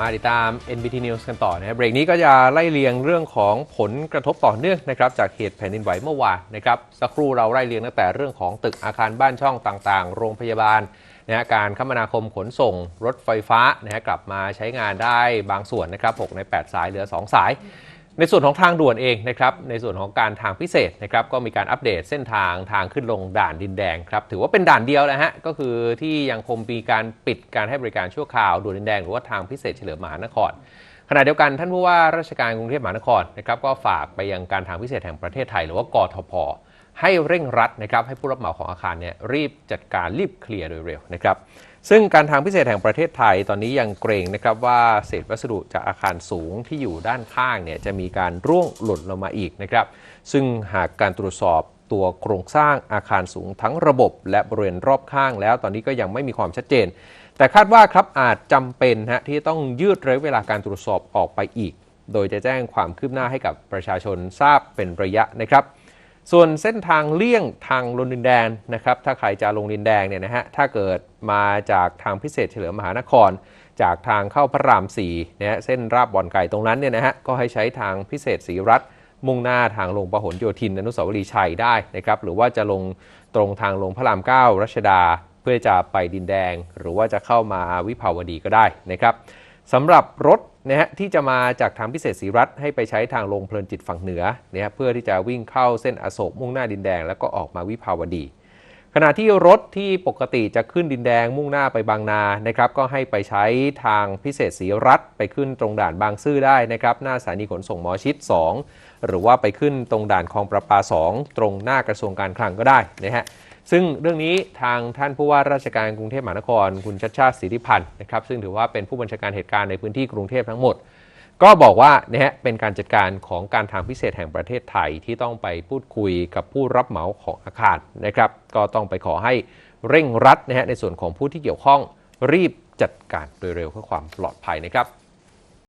มาติดตาม NBT News กันต่อนะครับเบรกนี้ก็จะไล่เรียงเรื่องของผลกระทบต่อเนื่องนะครับจากเหตุแผ่นดินไหวเมื่อวานนะครับสักครู่เราไล่เรียงตั้งแต่เรื่องของตึกอาคารบ้านช่องต่างๆ โรงพยาบาลนะฮะการคมนาคมขนส่งรถไฟฟ้านะฮะกลับมาใช้งานได้บางส่วนนะครับ 6 ใน 8 สายเหลือ 2 สาย ในส่วนของทางด่วนเองนะครับในส่วนของการทางพิเศษนะครับก็มีการอัปเดตเส้นทางทางขึ้นลงด่านดินแดงครับถือว่าเป็นด่านเดียวนะฮะก็คือที่ยังคงมีการปิดการให้บริการชั่วคราวด่วนดินแดงหรือว่าทางพิเศษเฉลิมมหานครขณะเดียวกันท่านผู้ว่าราชการกรุงเทพมหานครนะครับก็ฝากไปยังการทางพิเศษแห่งประเทศไทย หรือว่ากทพให้เร่งรัดนะครับให้ผู้รับเหมาของอาคารเนี่ยรีบจัดการรีบเคลียร์โดยเร็วนะครับ ซึ่งการทางพิเศษแห่งประเทศไทยตอนนี้ยังเกรงนะครับว่าเศษวัสดุจากอาคารสูงที่อยู่ด้านข้างเนี่ยจะมีการร่วงหล่นลงมาอีกนะครับ ซึ่งหากการตรวจสอบตัวโครงสร้างอาคารสูงทั้งระบบ และบริเวณรอบข้างแล้วตอนนี้ก็ยังไม่มีความชัดเจน แต่คาดว่าครับอาจจำเป็นฮะที่ต้องยืดระยะเวลาการตรวจสอบออกไปอีก โดยจะแจ้งความคืบหน้าให้กับประชาชนทราบเป็นระยะนะครับ ส่วนเส้นทางเลี่ยงทางลงดินแดงนะครับถ้าใครจะลงดินแดงเนี่ยนะฮะถ้าเกิดมาจากทางพิเศษเฉลิมมหานคร จากทางเข้าพระราม4นะฮะเส้นราบบ่อนไก่ตรงนั้นเนี่ยนะฮะก็ให้ใช้ทางพิเศษศรีรัตน์มุ่งหน้าทางลงพหลโยธินอนุสาวรีย์ชัยได้นะครับหรือว่าจะลงตรงทางลงพระราม9รัชดา เพื่อจะไปดินแดง หรือว่าจะเข้ามาวิภาวดีก็ได้นะครับ สำหรับรถนะฮะที่จะมาจากทางพิเศษศรีรัตน์ให้ไปใช้ทางลงเพลินจิตฝั่งเหนือเนี่ยเพื่อที่จะวิ่งเข้าเส้นอโศกมุ่งหน้าดินแดง แล้วก็ออกมาวิภาวดี ขณะที่รถที่ปกติจะขึ้นดินแดงมุ่งหน้าไปบางนานะครับก็ให้ไปใช้ทางพิเศษศรีรัตน์ไปขึ้นตรงด่านบางซื่อได้นะครับหน้าสถานีขนส่งหมอชิด 2 หรือว่าไปขึ้นตรงด่านคลองประปา 2 ตรงหน้ากระทรวงการคลังก็ได้นะฮะ ซึ่งเรื่องนี้ทางท่านผู้ว่าราชการกรุงเทพมหานคร คุณชัดชาติสิทธิพันธ์นะครับซึ่งถือว่าเป็นผู้บัญชาการเหตุการณ์ในพื้นที่กรุงเทพทั้งหมด ก็บอกว่านะฮะเป็นการจัดการของการทางพิเศษแห่งประเทศไทยที่ต้องไปพูดคุยกับผู้รับเหมาของอาคารนะครับ ก็ต้องไปขอให้เร่งรัดนะฮะในส่วนของผู้ที่เกี่ยวข้องรีบจัดการโดยเร็วเพื่อความปลอดภัยนะครับ